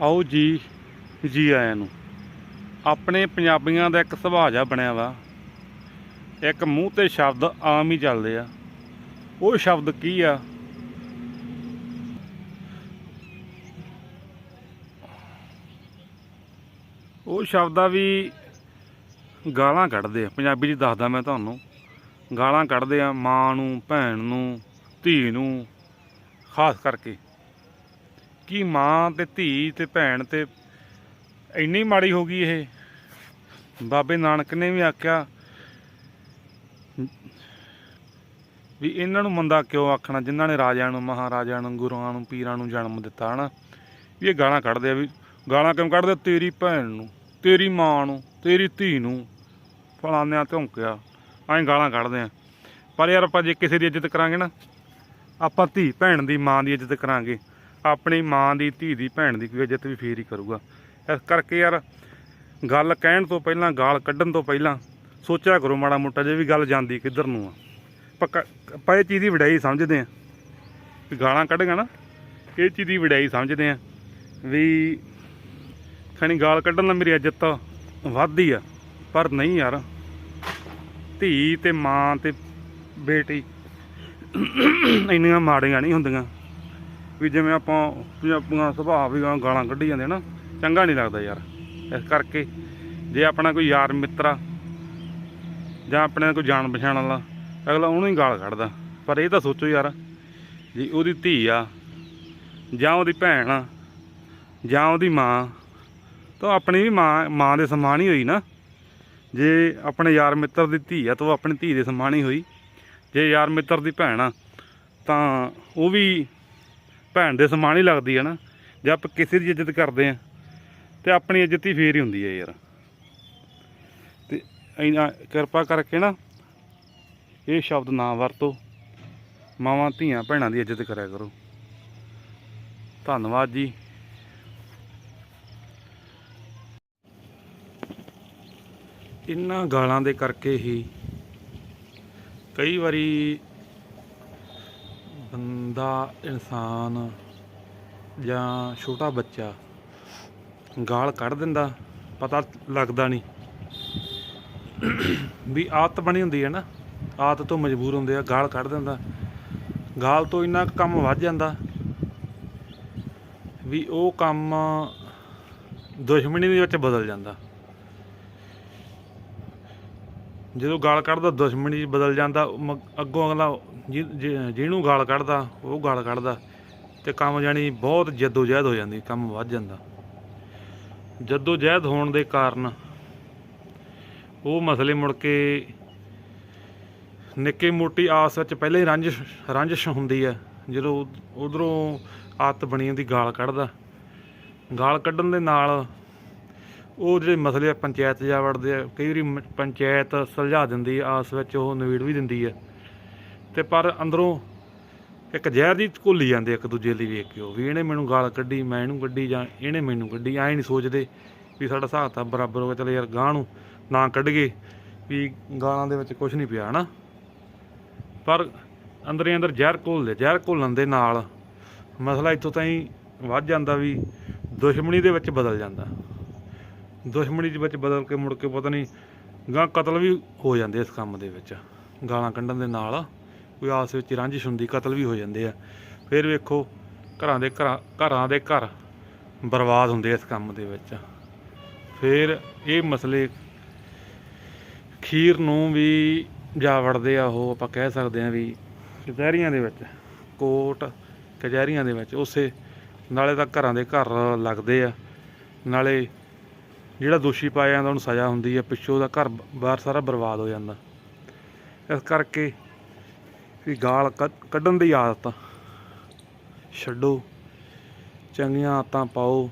ਆਓ ਜੀ ਜੀ ਆਇਆਂ ਨੂੰ। ਆਪਣੇ ਪੰਜਾਬੀਆਂ ਦਾ ਇੱਕ ਸੁਭਾਅ ਜਿਹਾ ਬਣਿਆ ਵਾ। ਇੱਕ ਮੂੰਹ ਤੇ ਸ਼ਬਦ ਆਮ ਹੀ ਚੱਲਦੇ ਆ। ਉਹ ਸ਼ਬਦ ਕੀ ਆ? ਉਹ ਸ਼ਬਦ ਆ ਵੀ ਗਾਲਾਂ ਕੱਢਦੇ ਆ। ਪੰਜਾਬੀ 'ਚ ਦੱਸਦਾ ਮੈਂ ਤੁਹਾਨੂੰ। ਗਾਲਾਂ ਕੱਢਦੇ ਆ ਮਾਂ ਨੂੰ, ਭੈਣ ਨੂੰ, ਧੀ ਨੂੰ, ਖਾਸ ਕਰਕੇ। ਕੀ ਮਾਂ ਤੇ ਧੀ ਤੇ ਭੈਣ ਤੇ ਇੰਨੀ ਮਾੜੀ ਹੋ ਗਈ ਇਹ? ਬਾਬੇ ਨਾਨਕ ਨੇ ਵੀ ਆਖਿਆ ਵੀ ਇਹਨਾਂ ਨੂੰ ਮੰਦਾ ਕਿਉਂ ਆਖਣਾ? ਜਿਨ੍ਹਾਂ ਨੇ ਰਾਜਿਆਂ ਨੂੰ, ਮਹਾਰਾਜਿਆਂ ਨੂੰ, ਗੁਰੂਆਂ ਨੂੰ, ਪੀਰਾਂ ਨੂੰ ਜਨਮ ਦਿੱਤਾ, ਹਨਾ? ਵੀ ਇਹ ਗਾਲਾਂ ਕੱਢਦੇ ਆ ਵੀ ਗਾਲਾਂ ਕਿਉਂ ਕੱਢਦੇ? ਤੇਰੀ ਭੈਣ ਨੂੰ, ਤੇਰੀ ਮਾਂ ਨੂੰ, ਤੇਰੀ ਧੀ ਨੂੰ ਫਲਾਨਿਆਂ ਧੌਂਕਿਆ। ਐਂ ਗਾਲਾਂ ਕੱਢਦੇ ਆ। ਪਰ ਯਾਰ ਆਪਾਂ ਜੇ ਕਿਸੇ ਦੀ ਇੱਜ਼ਤ ਕਰਾਂਗੇ ਨਾ, ਆਪਾਂ ਧੀ ਭੈਣ ਦੀ ਮਾਂ ਦੀ ਇੱਜ਼ਤ ਕਰਾਂਗੇ। ਆਪਣੀ ਮਾਂ ਦੀ, ਧੀ ਦੀ, ਭੈਣ ਦੀ ਕੋਈ ਇੱਜ਼ਤ ਵੀ ਫੇਰ ਹੀ ਕਰੂਗਾ। ਇਸ ਕਰਕੇ ਯਾਰ ਗੱਲ ਕਹਿਣ ਤੋਂ ਪਹਿਲਾਂ, ਗਾਲ ਕੱਢਣ ਤੋਂ ਪਹਿਲਾਂ ਸੋਚਿਆ ਕਰੋ ਮਾੜਾ ਮੋਟਾ, ਜੇ ਵੀ ਗੱਲ ਜਾਂਦੀ ਕਿੱਧਰ ਨੂੰ ਆ। ਪੱਕਾ ਆਪਾਂ ਇਹ ਚੀਜ਼ ਦੀ ਵਡਿਆਈ ਸਮਝਦੇ ਆ। ਵੀ ਗਾਲਾਂ ਕੱਢਗਾ ਨਾ, ਇਹ ਚੀਜ਼ ਦੀ ਵਡਿਆਈ ਸਮਝਦੇ ਆ ਵੀ ਖਣੀ ਗਾਲ ਕੱਢਣ ਨਾਲ ਮੇਰੀ ਇੱਜ਼ਤ ਵੱਧਦੀ ਆ, ਪਰ ਨਹੀਂ ਯਾਰ। ਧੀ ਤੇ ਮਾਂ ਤੇ ਬੇਟੀ ਇੰਨੀਆਂ ਮਾੜੀਆਂ ਨਹੀਂ ਹੁੰਦੀਆਂ। ਵੀ ਜਿਵੇਂ ਆਪਾਂ ਪੰਜਾਬੀਆਂ ਸੁਭਾਅ ਵੀ ਗਾਲਾਂ ਕੱਢੀ ਜਾਂਦੇ ਨਾ, ਚੰਗਾ ਨਹੀਂ ਲੱਗਦਾ ਯਾਰ। ਇਸ ਕਰਕੇ ਜੇ ਆਪਣਾ ਕੋਈ ਯਾਰ ਮਿੱਤਰ ਆ, ਜਾਂ ਆਪਣੇ ਕੋਈ ਜਾਣ ਪਛਾਣ ਵਾਲਾ, ਅਗਲਾ ਉਹਨੂੰ ਹੀ ਗਾਲ ਕੱਢਦਾ। ਪਰ ਇਹ ਤਾਂ ਸੋਚੋ ਯਾਰ, ਜੀ ਉਹਦੀ ਧੀ ਆ, ਜਾਂ ਉਹਦੀ ਭੈਣ ਆ, ਜਾਂ ਉਹਦੀ ਮਾਂ, ਤਾਂ ਆਪਣੀ ਵੀ ਮਾਂ ਮਾਂ ਦੇ ਸਮਾਨ ਹੀ ਹੋਈ ਨਾ। ਜੇ ਆਪਣੇ ਯਾਰ ਮਿੱਤਰ ਦੀ ਧੀ ਆ, ਤਾਂ ਉਹ ਆਪਣੀ ਧੀ ਦੇ ਸਮਾਨ ਹੀ ਹੋਈ। ਜੇ ਯਾਰ ਮਿੱਤਰ ਦੀ ਭੈਣ ਆ, ਤਾਂ ਉਹ ਵੀ ਭੈਣ ਦੇ ਸਮਾਨ ਹੀ ਲੱਗਦੀ ਹੈ ਨਾ, ਜੇ ਆਪਾਂ ਕਿਸੇ ਦੀ ਇੱਜ਼ਤ ਕਰਦੇ ਆ, ਤੇ ਆਪਣੀ ਇੱਜ਼ਤ ਹੀ ਫੇਰ ਹੀ ਹੁੰਦੀ ਹੈ ਯਾਰ। ਤੇ ਇੰਨਾ ਕਿਰਪਾ ਕਰਕੇ ਨਾ, ਇਹ ਸ਼ਬਦ ਨਾ ਵਰਤੋ। ਮਾਵਾਂ ਧੀਆਂ ਭੈਣਾਂ ਦੀ ਇੱਜ਼ਤ ਕਰਿਆ ਕਰੋ। ਧੰਨਵਾਦ ਜੀ। ਇਹਨਾਂ ਗਾਲਾਂ ਦੇ ਕਰਕੇ ਹੀ ਕਈ ਵਾਰੀ ਬੰਦਾ ਇਨਸਾਨ ਜਾਂ ਛੋਟਾ ਬੱਚਾ ਗਾਲ ਕੱਢ ਦਿੰਦਾ, ਪਤਾ ਲੱਗਦਾ ਨਹੀਂ। ਵੀ ਆਦਤ ਬਣੀ ਹੁੰਦੀ ਹੈ ਨਾ, ਆਦਤ ਤੋਂ ਮਜਬੂਰ ਹੁੰਦੇ ਆ, ਗਾਲ ਕੱਢ ਦਿੰਦਾ। ਗਾਲ ਤੋਂ ਇੰਨਾ ਕੁ ਕੰਮ ਵੱਧ ਜਾਂਦਾ ਵੀ ਉਹ ਕੰਮ ਦੁਸ਼ਮਣੀ ਦੇ ਵਿੱਚ ਬਦਲ ਜਾਂਦਾ। ਜਦੋਂ ਗਾਲ ਕੱਢਦਾ, ਦੁਸ਼ਮਣੀ ਬਦਲ ਜਾਂਦਾ ਉਹ ਅੱਗੋਂ ਅਗਲਾ ਜਿਹਨੂੰ ਗਾਲ ਕੱਢਦਾ, ਉਹ ਗਾਲ ਕੱਢਦਾ ਤੇ ਕੰਮ ਜਾਣੀ ਬਹੁਤ ਜੱਦੋ ਜਹਿਦ ਹੋ ਜਾਂਦੀ, ਕੰਮ ਵੱਧ ਜਾਂਦਾ। ਜੱਦੋ ਜਹਿਦ ਹੋਣ ਦੇ ਕਾਰਨ ਉਹ ਮਸਲੇ ਮੁੜ ਕੇ ਨਿੱਕੇ ਮੋਟੀ ਆਸ ਵਿੱਚ ਪਹਿਲਾਂ ਹੀ ਰੰਜਿਸ਼ ਰੰਜਿਸ਼ ਹੁੰਦੀ ਹੈ, ਜਦੋਂ ਉਧਰੋਂ ਆਤ ਬਣੀ ਹੁੰਦੀ ਗਾਲ ਕੱਢਦਾ। ਗਾਲ ਕੱਢਣ ਦੇ ਨਾਲ ਉਹ ਜਿਹੜੇ ਮਸਲੇ ਆ, ਪੰਚਾਇਤ ਜਾ ਵੜਦੇ ਆ, ਕਈ ਵਾਰੀ ਪੰਚਾਇਤ ਸੁਲਝਾ ਦਿੰਦੀ ਆ ਆਸ ਵਿੱਚ ਉਹ ਨਵੀੜ ਵੀ ਦਿੰਦੀ ਆ ਤੇ ਪਰ ਅੰਦਰੋਂ ਇੱਕ ਜ਼ਹਿਰ ਦੀ ਘੁੱਲੀ ਜਾਂਦੇ ਇੱਕ ਦੂਜੇ ਲਈ ਵੇਖ ਕੇ ਉਹ ਵੀ ਇਹਨੇ ਮੈਨੂੰ ਗਾਲ ਕੱਢੀ, ਮੈਂ ਇਹਨੂੰ ਕੱਢੀ ਜਾਂ ਇਹਨੇ ਮੈਨੂੰ ਕੱਢੀ, ਐਂ ਨਹੀਂ ਸੋਚਦੇ ਵੀ ਸਾਡਾ ਹਿਸਾਬ ਤਾਂ ਬਰਾਬਰ ਹੋ ਗਿਆ ਚਲ ਯਾਰ ਗਾਂ ਨੂੰ ਨਾ ਕੱਢ ਗਏ ਵੀ ਗਾਲਾਂ ਦੇ ਵਿੱਚ ਕੁਝ ਨਹੀਂ ਪਿਆ ਹਨਾ। ਪਰ ਅੰਦਰੇ ਅੰਦਰ ਜ਼ਹਿਰ ਘੋਲਦੇ ਜ਼ਹਿਰ ਘੋਲਣ ਦੇ ਨਾਲ ਮਸਲਾ ਇੱਥੋਂ ਤਾਈਂ ਵੱਧ ਜਾਂਦਾ ਵੀ ਦੁਸ਼ਮਣੀ ਦੇ ਵਿੱਚ ਬਦਲ ਜਾਂਦਾ। ਦੁਸ਼ਮਣੀ ਦੇ ਵਿੱਚ ਬਦਲ ਕੇ ਮੁੜ ਕੇ ਪਤਾ ਨਹੀਂ ਗਾਂ ਕਤਲ ਵੀ ਹੋ ਜਾਂਦੇ ਇਸ ਕੰਮ ਦੇ ਵਿੱਚ, ਗਾਲਾਂ ਕੱਢਣ ਦੇ ਨਾਲ। ਕੋਈ ਆਸ ਵਿੱਚ ਰਾਂਝਿਸ਼ ਹੁੰਦੀ, ਕਤਲ ਵੀ ਹੋ ਜਾਂਦੇ ਆ। ਫਿਰ ਵੇਖੋ, ਘਰਾਂ ਦੇ ਘਰਾਂ ਘਰਾਂ ਦੇ ਘਰ ਬਰਬਾਦ ਹੁੰਦੇ ਇਸ ਕੰਮ ਦੇ ਵਿੱਚ। ਫਿਰ ਇਹ ਮਸਲੇ ਖੀਰ ਨੂੰ ਵੀ ਜਾ ਵੜਦੇ ਆ, ਉਹ ਆਪਾਂ ਕਹਿ ਸਕਦੇ ਆ ਵੀ ਕਚਹਿਰੀਆਂ ਦੇ ਵਿੱਚ, ਕੋਰਟ, ਕਚਹਿਰੀਆਂ ਦੇ ਵਿੱਚ, ਉਸੇ ਨਾਲੇ ਤਾਂ ਘਰਾਂ ਦੇ ਘਰ ਲੱਗਦੇ ਆ। ਨਾਲੇ ਜਿਹੜਾ ਦੋਸ਼ੀ ਪਾਇਆ ਜਾਂਦਾ, ਉਹਨੂੰ ਸਜ਼ਾ ਹੁੰਦੀ ਆ, ਪਿੱਛੋਂ ਦਾ ਘਰ ਬਾਹਰ ਸਾਰਾ ਬਰਬਾਦ ਹੋ ਜਾਂਦਾ। ਇਸ ਕਰਕੇ ਵੀ ਗਾਲ ਕੱਢ- ਕੱਢਣ ਦੀ ਆਦਤ ਛੱਡੋ। ਚੰਗੀਆਂ ਆਦਤਾਂ ਪਾਓ।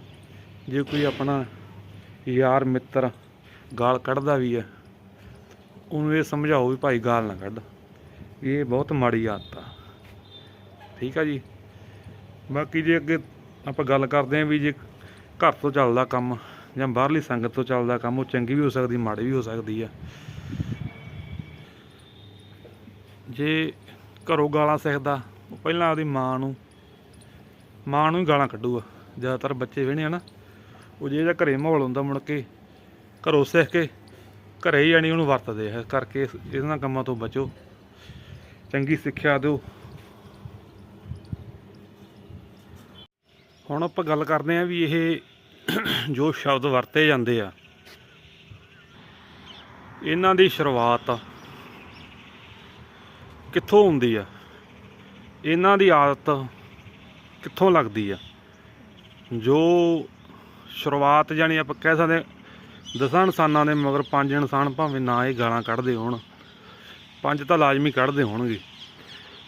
ਜੇ ਕੋਈ ਆਪਣਾ ਯਾਰ ਮਿੱਤਰ ਗਾਲ ਕੱਢਦਾ ਵੀ ਹੈ ਉਹਨੂੰ ਇਹ ਸਮਝਾਓ ਵੀ ਭਾਈ ਗਾਲ ਨਾ ਕੱਢ। ਇਹ ਬਹੁਤ ਮਾੜੀ ਆਦਤ ਆ। ਠੀਕ ਆ ਜੀ? ਬਾਕੀ ਜੇ ਅੱਗੇ ਆਪਾਂ ਗੱਲ ਕਰਦੇ ਆਂ ਵੀ ਜੇ ਘਰ ਤੋਂ ਚੱਲਦਾ ਕੰਮ ਜਾਂ ਬਾਹਰਲੀ ਸੰਗਤ ਤੋਂ ਚੱਲਦਾ ਕੰਮ, ਉਹ ਚੰਗੀ ਵੀ ਹੋ ਸਕਦੀ, ਮਾੜੀ ਵੀ ਹੋ ਸਕਦੀ ਆ। ਜੇ ਘਰੋਂ ਗਾਲਾਂ ਸਿੱਖਦਾ। ਉਹ ਪਹਿਲਾਂ ਆਪਦੀ ਮਾਂ ਨੂੰ ਮਾਂ ਨੂੰ ਹੀ ਗਾਲਾਂ ਕੱਢੂਗਾ। ਜ਼ਿਆਦਾਤਰ ਬੱਚੇ ਵੇਹਣੇ ਆ ਨਾ ਉਹ ਜਿਹੜਾ ਘਰੇ ਮਾਹੌਲ ਹੁੰਦਾ ਮੁੜ ਕੇ, ਘਰੋਂ ਸਿੱਖ ਕੇ, ਘਰੇ ਹੀ ਜਾਣੀ ਉਹਨੂੰ ਵਰਤਦੇ ਆ। ਇਸ ਕਰਕੇ ਇਹਨਾਂ ਕੰਮਾਂ ਤੋਂ ਬਚੋ। ਚੰਗੀ ਸਿੱਖਿਆ ਦਿਓ। ਹੁਣ ਆਪਾਂ ਗੱਲ ਕਰਦੇ ਆਂ ਵੀ ਇਹ ਜੋ ਸ਼ਬਦ ਵਰਤੇ ਜਾਂਦੇ ਆ, ਇਹਨਾਂ ਦੀ ਸ਼ੁਰੂਆਤ ਕਿੱਥੋਂ ਹੁੰਦੀ ਆ? ਇਹਨਾਂ ਦੀ ਆਦਤ ਕਿੱਥੋਂ ਲੱਗਦੀ ਆ? ਜੋ ਸ਼ੁਰੂਆਤ ਜਾਨੀ ਆਪਾਂ ਕਹਿ ਸਕਦੇ ਦਸਾਂ ਇਨਸਾਨਾਂ ਦੇ ਮਗਰ ਪੰਜ ਇਨਸਾਨ ਭਾਵੇਂ ਨਾ ਇਹ ਗਾਲਾਂ ਕੱਢਦੇ ਹੋਣ, ਪੰਜ ਤਾਂ ਲਾਜ਼ਮੀ ਕੱਢਦੇ ਹੋਣਗੇ।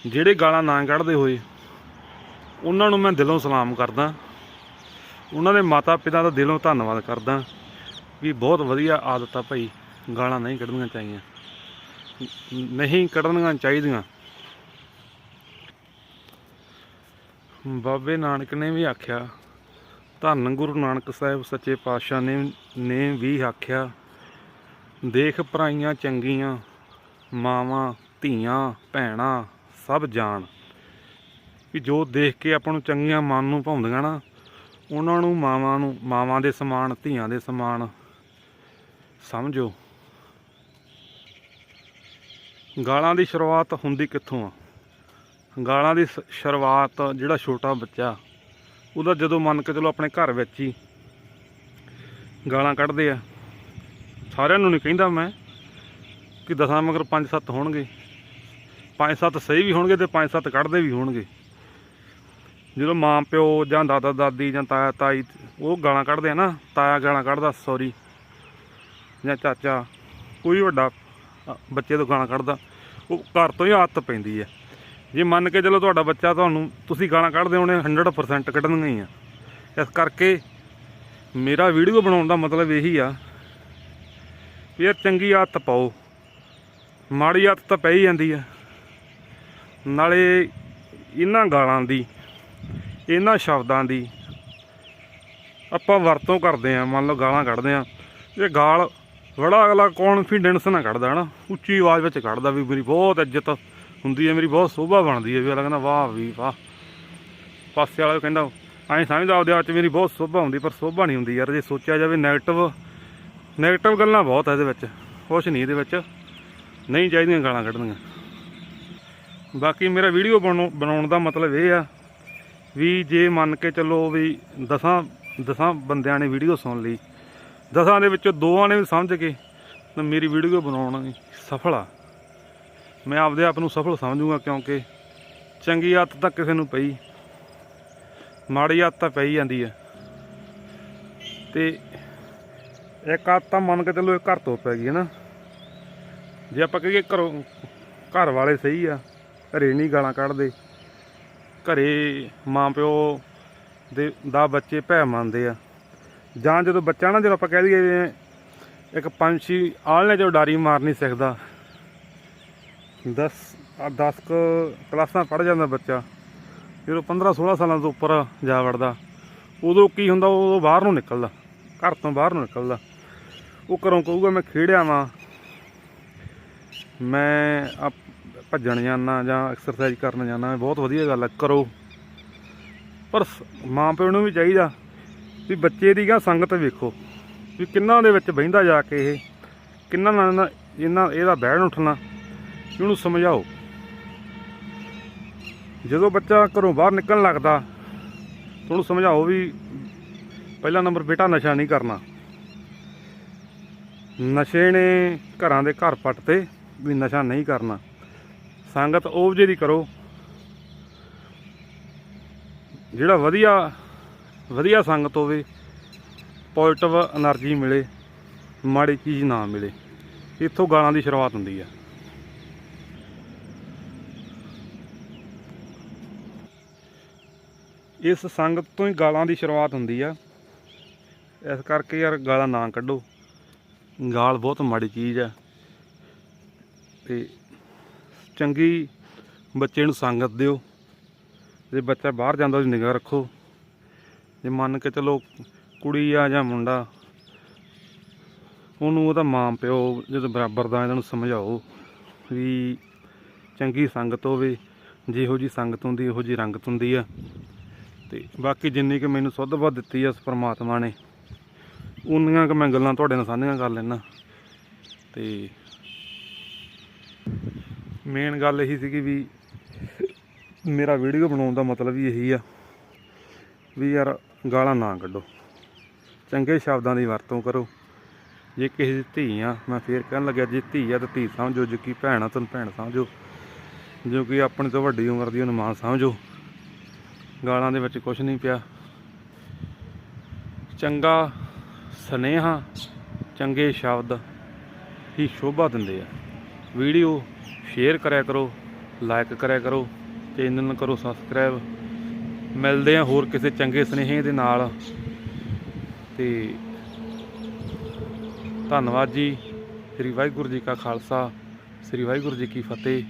ਜਿਹੜੇ ਗਾਲਾਂ ਨਾ ਕੱਢਦੇ ਹੋਏ, ਉਹਨਾਂ ਨੂੰ ਮੈਂ ਦਿਲੋਂ ਸਲਾਮ ਕਰਦਾ। ਉਹਨਾਂ ਦੇ ਮਾਤਾ ਪਿਤਾ ਦਾ ਦਿਲੋਂ ਧੰਨਵਾਦ ਕਰਦਾ ਵੀ ਬਹੁਤ ਵਧੀਆ ਆਦਤ ਆ ਭਾਈ, ਗਾਲਾਂ ਨਹੀਂ ਕੱਢਣੀਆਂ ਚਾਹੀਦੀਆਂ ਨਹੀਂ ਕੱਢਣੀਆਂ ਚਾਹੀਦੀਆਂ। ਬਾਬੇ ਨਾਨਕ ਨੇ ਵੀ ਆਖਿਆ, ਧੰਨ ਗੁਰੂ ਨਾਨਕ ਸਾਹਿਬ ਸੱਚੇ ਪਾਤਸ਼ਾਹ ਨੇ ਨੇ ਵੀ ਆਖਿਆ, ਦੇਖ ਭਰਾਈਆਂ ਚੰਗੀਆਂ, ਮਾਵਾਂ, ਧੀਆਂ, ਭੈਣਾਂ ਸਭ ਜਾਣ। ਵੀ ਜੋ ਦੇਖ ਕੇ ਆਪਾਂ ਨੂੰ ਚੰਗੀਆਂ ਮਨ ਨੂੰ ਭਾਉਂਦੀਆਂ ਨਾ, ਉਹਨਾਂ ਨੂੰ ਮਾਵਾਂ ਨੂੰ, ਮਾਵਾਂ ਦੇ ਸਮਾਨ, ਧੀਆਂ ਦੇ ਸਮਾਨ ਸਮਝੋ। ਗਾਲਾਂ ਦੀ ਸ਼ੁਰੂਆਤ ਹੁੰਦੀ ਕਿੱਥੋਂ ਆ? ਗਾਲਾਂ ਦੀ ਸ- ਸ਼ੁਰੂਆਤ ਜਿਹੜਾ ਛੋਟਾ ਬੱਚਾ, ਉਹਦਾ ਜਦੋਂ ਮੰਨ ਕੇ ਚਲੋ ਆਪਣੇ ਘਰ ਵਿੱਚ ਹੀ ਗਾਲਾਂ ਕੱਢਦੇ ਆ। ਸਾਰਿਆਂ ਨੂੰ ਨਹੀਂ ਕਹਿੰਦਾ ਮੈਂ ਕਿ ਦਸਾਂ ਮਗਰ ਪੰਜ ਸੱਤ ਹੋਣਗੇ। ਪੰਜ ਸੱਤ ਸਹੀ ਵੀ ਹੋਣਗੇ ਤੇ ਪੰਜ ਸੱਤ ਕੱਢਦੇ ਵੀ ਹੋਣਗੇ। ਜਦੋਂ ਮਾਂ ਪਿਓ ਜਾਂ ਦਾਦਾ, ਦਾਦੀ ਜਾਂ ਤਾਇਆ ਤਾਈ ਉਹ ਗਾਲਾਂ ਕੱਢਦੇ ਆ ਨਾ, ਤਾਇਆ ਗਾਲਾਂ ਕੱਢਦਾ ਸੌਰੀ ਜਾਂ ਚਾਚਾ, ਕੋਈ ਵੱਡਾ ਬੱਚੇ ਤੋਂ ਗਾਲਾਂ ਕੱਢਦਾ, ਉਹ ਘਰ ਤੋਂ ਹੀ ਆਦਤ ਪੈਂਦੀ ਹੈ। ਜੇ ਮੰਨ ਕੇ ਚਲੋ ਤੁਹਾਡਾ ਬੱਚਾ ਤੁਹਾਨੂੰ, ਤੁਸੀਂ ਗਾਲਾਂ ਕੱਢਦੇ ਹੋਣੇ 100% ਕੱਢਣਗੇ ਹੀ ਆ। ਇਸ ਕਰਕੇ ਮੇਰਾ ਵੀਡੀਓ ਬਣਾਉਣ ਦਾ ਮਤਲਬ ਇਹੀ ਆ ਵੀ ਯਾਰ ਚੰਗੀ ਆਦਤ ਪਾਓ। ਮਾੜੀ ਆਦਤ ਤਾਂ ਪੈ ਹੀ ਜਾਂਦੀ ਆ। ਨਾਲੇ ਇਹਨਾਂ ਗਾਲਾਂ ਦੀ, ਇਹਨਾਂ ਸ਼ਬਦਾਂ ਦੀ ਆਪਾਂ ਵਰਤੋਂ ਕਰਦੇ ਆ, ਮੰਨ ਲਓ ਗਾਲਾਂ ਕੱਢਦੇ ਆ। ਇਹ ਗਾਲ ਬੜਾ ਅਗਲਾ ਕੌਨਫੀਡੈਂਸ ਨਾਲ ਕੱਢਦਾ, ਹਨਾ? ਉੱਚੀ ਆਵਾਜ਼ ਵਿੱਚ ਕੱਢਦਾ ਵੀ ਮੇਰੀ ਬਹੁਤ ਇੱਜ਼ਤ ਹੁੰਦੀ ਹੈ, ਮੇਰੀ ਬਹੁਤ ਸੋਭਾ ਬਣਦੀ ਹੈ। ਵੀ ਅਗਲਾ ਕਹਿੰਦਾ, ਵਾਹ ਵੀ, ਵਾਹ। ਪਾਸੇ ਵਾਲਾ ਕਹਿੰਦਾ, ਐਂ ਸਮਝਦਾ ਆਪਦੇ ਆਪ 'ਚ ਮੇਰੀ ਬਹੁਤ ਸੋਭਾ ਹੁੰਦੀ, ਪਰ ਸੋਭਾ ਨਹੀਂ ਹੁੰਦੀ ਯਾਰ। ਜੇ ਸੋਚਿਆ ਜਾਵੇ ਨੈਗੇਟਿਵ ਨੈਗੇਟਿਵ ਗੱਲਾਂ ਬਹੁਤ ਆ ਇਹਦੇ ਵਿੱਚ, ਕੁਛ ਨਹੀਂ ਇਹਦੇ ਵਿੱਚ। ਨਹੀਂ ਚਾਹੀਦੀਆਂ ਗਾਲਾਂ ਕੱਢਣੀਆਂ। ਬਾਕੀ ਮੇਰਾ ਵੀਡੀਓ ਬਣਾਉਣ ਦਾ ਮਤਲਬ ਇਹ ਆ ਵੀ ਜੇ ਮੰਨ ਕੇ ਚੱਲੋ ਵੀ ਦਸਾਂ ਦਸਾਂ ਬੰਦਿਆਂ ਨੇ ਵੀਡੀਓ ਸੁਣ ਲਈ ਦਸਾਂ ਦੇ ਵਿੱਚੋਂ ਦੋਆਂ ਨੇ ਵੀ ਸਮਝ ਕੇ ਤਾਂ ਮੇਰੀ ਵੀਡੀਓ ਬਣਾਉਣਾ ਸਫਲ ਆ। ਮੈਂ ਆਪਦੇ ਆਪ ਨੂੰ ਸਫਲ ਸਮਝੂਗਾ ਕਿਉਂਕਿ ਚੰਗੀ ਆਦਤ ਤਾਂ ਕਿਸੇ ਨੂੰ ਪਈ, ਮਾੜੀ ਆਦਤ ਤਾਂ ਪਈ ਜਾਂਦੀ ਹੈ ਤੇ ਇੱਕ ਆਦਤ ਤਾਂ ਮੰਨ ਕੇ ਚੱਲੋ ਇਹ ਘਰ ਤੋਂ ਪੈ ਗਈ ਹੈ ਨਾ। ਜੇ ਆਪਾਂ ਕਹੀਏ ਘਰੋਂ ਘਰ ਵਾਲੇ ਸਹੀ ਆ, ਘਰੇ ਨਹੀਂ ਗਾਲਾਂ ਕੱਢਦੇ, ਘਰੇ ਮਾਂ ਪਿਓ ਦੇ ਦਾ ਬੱਚੇ ਭੈ ਮੰਨਦੇ ਆ। ਜਾਂ ਜਦੋਂ ਬੱਚਾ ਨਾ, ਜਦੋਂ ਆਪਾਂ ਕਹਿ ਦਈਏ ਵੀ ਇੱਕ ਪੰਛੀ ਆਲਣੇ ਚੋਂ ਡਾਰੀ ਮਾਰ ਨਹੀਂ ਸਕਦਾ। 10 ਆ 10 ਕੁ ਕਲਾਸਾਂ ਪੜ੍ਹ ਜਾਂਦਾ ਬੱਚਾ, ਜਦੋਂ 15 16 ਸਾਲਾਂ ਤੋਂ ਉੱਪਰ ਜਾ ਵੜਦਾ, ਉਦੋਂ ਕੀ ਹੁੰਦਾ, ਉਦੋਂ ਬਾਹਰ ਨੂੰ ਨਿਕਲਦਾ, ਘਰ ਤੋਂ ਬਾਹਰ ਨੂੰ ਨਿਕਲਦਾ। ਉਹ ਘਰੋਂ ਕਹੂਗਾ, ਮੈਂ ਖੇਡਿਆ ਵਾਂ ਮੈਂ ਭੱਜਣ ਜਾਂਦਾ ਜਾਂ ਐਕਸਰਸਾਈਜ਼ ਕਰਨ ਜਾਂਦਾ। ਬਹੁਤ ਵਧੀਆ ਗੱਲ ਹੈ ਕਰੋ। ਪਰ ਮਾਂ ਪਿਓ ਨੂੰ ਵੀ ਚਾਹੀਦਾ ਵੀ ਬੱਚੇ ਦੀ ਗਾ ਸੰਗਤ ਵੇਖੋ, ਵੀ ਕਿੰਨਾਂ ਦੇ ਵਿੱਚ ਬਹਿੰਦਾ ਜਾ ਕੇ ਇਹ, ਕਿੰਨਾਂ ਨਾਲ ਨਾ- ਇਹਨਾਂ ਇਹਦਾ ਬਹਿਣ ਉੱਠਣਾ ਇਹਨੂੰ ਸਮਝਾਓ। ਜਦੋਂ ਬੱਚਾ ਘਰੋਂ ਬਾਹਰ ਨਿਕਲਣ ਲੱਗਦਾ, ਤਾਂ ਉਹਨੂੰ ਸਮਝਾਓ ਵੀ ਪਹਿਲਾ ਨੰਬਰ ਬੇਟਾ ਨਸ਼ਾ ਨਹੀਂ ਕਰਨਾ। ਨਸ਼ੇ ਨੇ ਘਰਾਂ ਦੇ ਘਰ ਪੱਟਤੇ ਵੀ ਨਸ਼ਾ ਨਹੀਂ ਕਰਨਾ। ਸੰਗਤ ਉਹ ਜਿਹੀ ਕਰੋ। ਜਿਹੜਾ ਵਧੀਆ ਵਧੀਆ ਸੰਗਤ ਹੋਵੇ ਪੋਜ਼ਿਟਿਵ એનર્ਜੀ ਮਿਲੇ, ਮਾੜੀ ਚੀਜ਼ ਨਾ ਮਿਲੇ, ਇੱਥੋਂ ਗਾਲਾਂ ਦੀ ਸ਼ੁਰੂਆਤ ਹੁੰਦੀ ਹੈ ਇਸ ਸੰਗਤ ਤੋਂ ਹੀ ਗਾਲਾਂ ਦੀ ਸ਼ੁਰੂਆਤ ਹੁੰਦੀ ਆ। ਇਸ ਕਰਕੇ ਯਾਰ ਗਾਲਾਂ ਨਾ ਕੱਢੋ। ਗਾਲ ਬਹੁਤ ਮਾੜੀ ਚੀਜ਼ ਆ। ਤੇ ਚੰਗੀ ਬੱਚੇ ਨੂੰ ਸੰਗਤ ਦਿਓ। ਜੇ ਬੱਚਾ ਬਾਹਰ ਜਾਂਦਾ, ਉਹਦੀ ਨਿਗਾਹ ਰੱਖੋ। ਜੇ ਮੰਨ ਕੇ ਚਲੋ ਕੁੜੀ ਆ ਜਾਂ ਮੁੰਡਾ, ਉਹਨੂੰ ਉਹਦਾ ਮਾਂ ਪਿਓ ਜਦੋਂ ਬਰਾਬਰ ਦਾ ਇਹਨਾਂ ਨੂੰ ਸਮਝਾਓ ਵੀ ਚੰਗੀ ਸੰਗਤ ਹੋਵੇ, ਜਿਹੋ ਜੀ ਸੰਗਤ ਹੁੰਦੀ, ਉਹੋ ਜੀ ਰੰਗਤ ਹੁੰਦੀ ਆ। ਤੇ ਬਾਕੀ ਜਿੰਨੀ ਕਿ ਮੈਨੂੰ ਸੁੱਧ ਬੁੱਧ ਦਿੱਤੀ ਆ ਉਸ ਪਰਮਾਤਮਾ ਨੇ, ਉਨੀਆਂ ਕਿ ਮੈਂ ਗੱਲਾਂ ਤੁਹਾਡੇ ਨਾਲ ਸਾਂਝੀਆਂ ਕਰ ਲੈਣਾ ਤੇ ਮੇਨ ਗੱਲ ਇਹੀ ਸੀਗੀ ਵੀ ਮੇਰਾ ਵੀਡੀਓ ਬਣਾਉਣ ਦਾ ਮਤਲਬ ਹੀ ਇਹੀ ਆ, ਵੀ ਯਾਰ ਗਾਲਾਂ ਨਾ ਕੱਢੋ। ਚੰਗੇ ਸ਼ਬਦਾਂ ਦੀ ਵਰਤੋਂ ਕਰੋ। ਜੇ ਕਿਸੇ ਦੀ ਧੀ ਆ, ਮੈਂ ਫੇਰ ਕਹਿਣ ਲੱਗਿਆ, ਜੇ ਧੀ ਆ ਤਾਂ ਧੀ ਸਮਝੋ, ਜੇ ਕੀ ਭੈਣ ਆ ਤੈਨੂੰ ਭੈਣ ਸਮਝੋ। ਜੋ ਕਿ ਆਪਣੇ ਤੋਂ ਵੱਡੀ ਉਮਰ ਦੀ ਉਹਨੂੰ ਮਾਂ ਸਮਝੋ। ਗਾਲਾਂ ਦੇ ਵਿੱਚ ਕੁਝ ਨਹੀਂ ਪਿਆ। ਚੰਗਾ ਸਨੇਹਾ, ਚੰਗੇ ਸ਼ਬਦ ਹੀ ਸ਼ੋਭਾ ਦਿੰਦੇ ਆ। ਵੀਡੀਓ ਸ਼ੇਅਰ ਕਰਿਆ ਕਰੋ ਲਾਈਕ ਕਰਿਆ ਕਰੋ ਚੈਨਲ ਨੂੰ ਕਰੋ ਸਬਸਕ੍ਰਾਈਬ ਮਿਲਦੇ ਆ ਹੋਰ ਕਿਸੇ ਚੰਗੇ ਸੁਨੇਹੇ ਦੇ ਨਾਲ। ਤੇ ਧੰਨਵਾਦ ਜੀ। ਸ੍ਰੀ ਵਾਹਿਗੁਰੂ ਜੀ ਕਾ ਖਾਲਸਾ, ਸ੍ਰੀ ਵਾਹਿਗੁਰੂ ਜੀ ਕੀ ਫਤਿਹ।